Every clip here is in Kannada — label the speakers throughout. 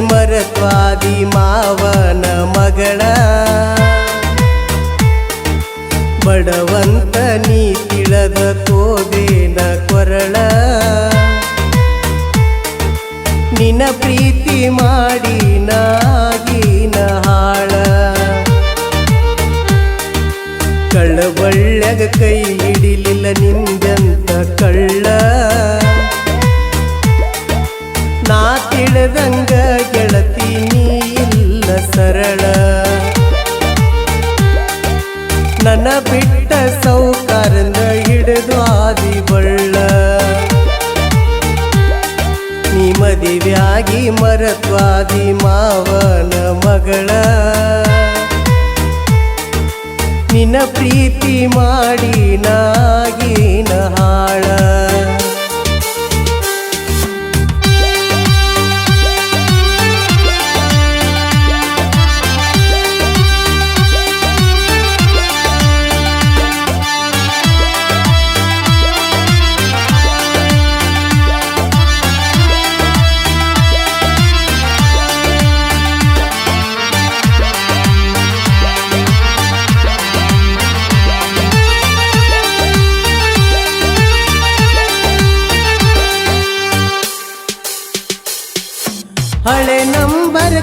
Speaker 1: ಮರತ್ವಾದಿ ಮಾವನ ಮಗಳ. ಬಡವಂತ ನೀ ತಿಳದ ಕೋದೇನ ಕೊರಳ. ನಿನ್ನ ಪ್ರೀತಿ ಮಾಡಿ ನಾಗಿನ ಹಾಳ. ಕಳ್ಳಬಳ್ಳ್ಯಾಗ ಕೈ ಹಿಡಿಲಿಲ್ಲ ನಿಂದಂತ ತಿಳಿದಂಗ ಗೆಳತಿ ನೀ ಇಲ್ಲ ಸರಳ. ನನ್ನ ಬಿಟ್ಟ ಸೌಕಾರಂದ ಹಿಡಿದು ಆದಿ ಬಳ್ಳ ನೀ ಮದುವೆಯಾಗಿ ಮರತ್ವಾದಿ ಮಾವನ ಮಗಳ. ನಿನ್ನ ಪ್ರೀತಿ ಮಾಡಿ ನಾಗಿನ ಹಾಳ.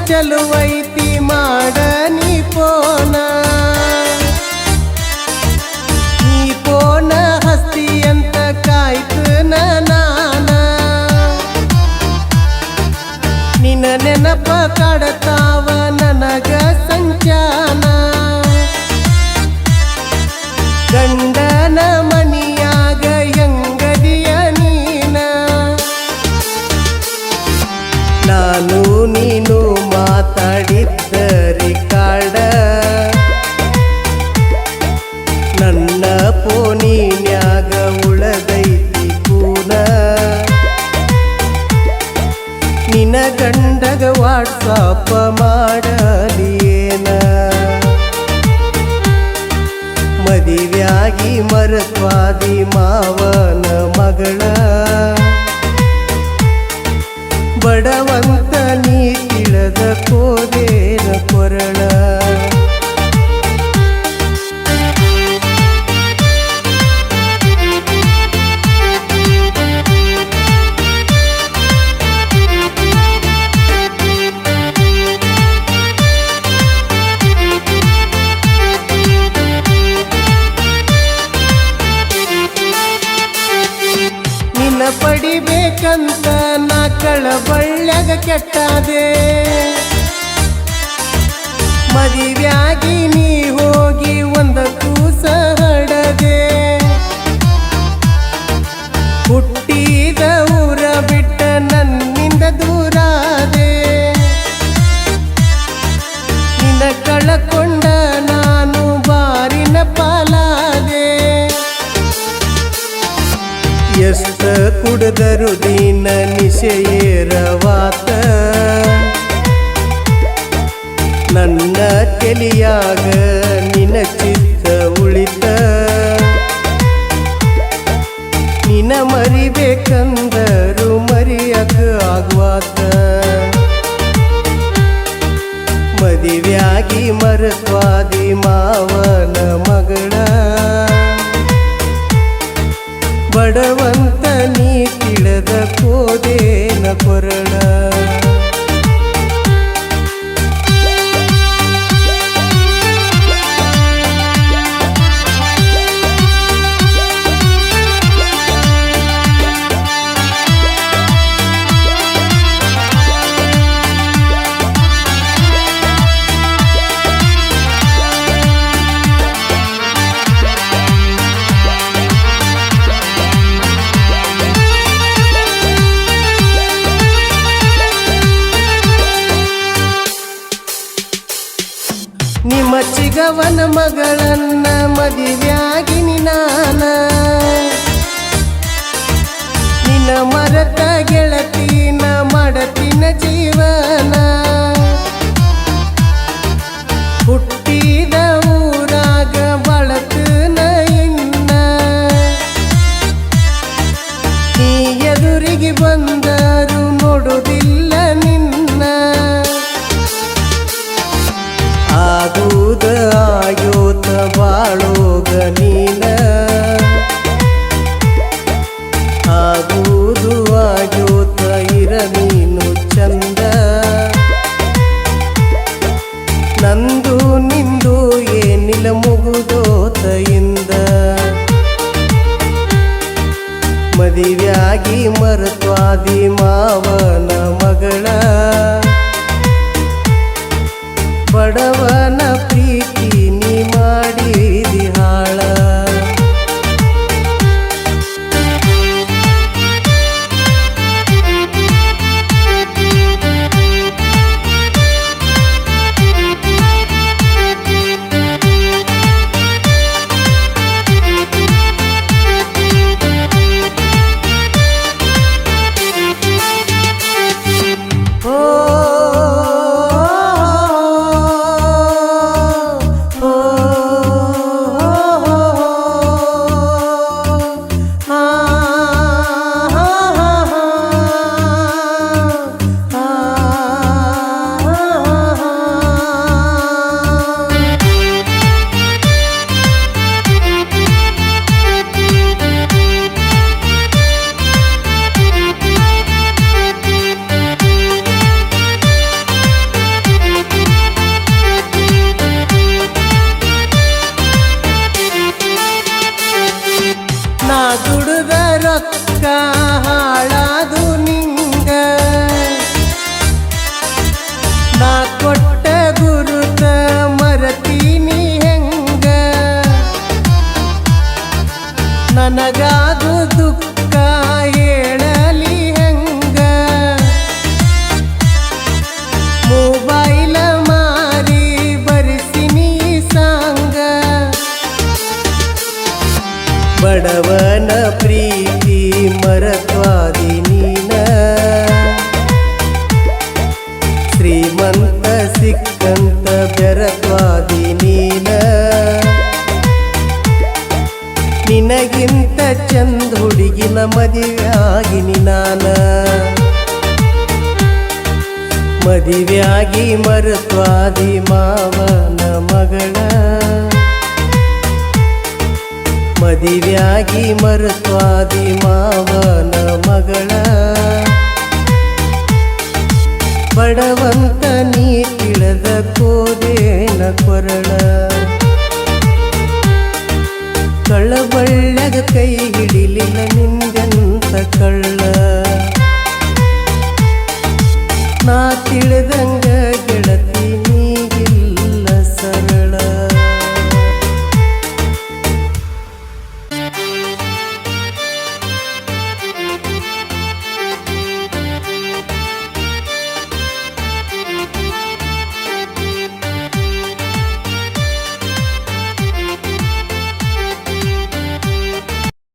Speaker 1: चलुआ ನನ್ನ ಪೋನಿನ್ಯಾಗ ಉಳದೈತಿ ಕೂನ ನಿನ ಗಂಡಗ ವಾಟ್ಸಾಪ ಮಾಡಲಿಯೇನ? ಮದಿವ್ಯಾಗಿ ಮರತ್ವಾದಿ ಮಾವನ ಮಗಳ. ಬಡವಂತ ನೀ ತಿಳದ ಕೋದೇನ ಕೊರಳ. ನಿನ್ನ ಪಡಿಬೇಕಂತ ನಾ ಕಳಬಳ್ಳಗ ಕೆಟ್ಟದೆ. ಮದಿವ್ಯಾಗಿ ನೀ ಹೋಗಿ ಒಂದ ಕೂಸ ಹಡದೆ. ಕುಡದರು ದೀನ ನಿಶೆಯೇರವಾತ ನನ್ನ ತೆಲಿಯಾಗ ನಿನ ಚಿತ್ತ ಉಳಿತ. ನಿನ ಮರಿಬೇಕಂದರು ಮರಿಯಕ ಆಗ್ವಾತ. ಮದಿವ್ಯಾಗಿ ಮರತ್ವಾದಿ ಮಾವನ ಮಗಳ. ಬಡವಂತ ಕೋದೇನ ಕೊರಳ ಚಿಗವನ ಮಗಳನ್ನ ಮದುವೆಯಾಗಿನಿ ನಿನ್ನ. ನಿನ್ನ ಮರತ ಗೆಳತಿನ ಮಡತಿನ ಜೀವನ. ಮದುವೆಯಾಗಿ ಮರುತ್ವಾದಿ ಮಾವನ ಮಗಳ. ಬಡವನ ಬೆರತ್ವಾದಿ ನೀನ. ನಿನಗಿಂತ ಚಂದ ಹುಡುಗಿನ ಮದುವೆಯಾಗಿನಿ ನಾನ. ಮದುವೆಯಾಗಿ ಮರುತ್ವಾದಿ ಮಾವನ ಮಗಳ. ಮದುವೆಯಾಗಿ ಮರುತ್ವಾದಿ ಮಾವನ ಮಗಳ. ಬಡವಂತ ನೀ ತಿಳಿದ ಕೋದೇನ ಕೊರಳ. ಕಳ್ಳಬಳ್ಳಗ ಕೈ ಹಿಡಿಲಿಲ್ಲ ನಿಂದಂತ ಕಳ್ಳ. ನಾ ತಿಳಿದಂಗ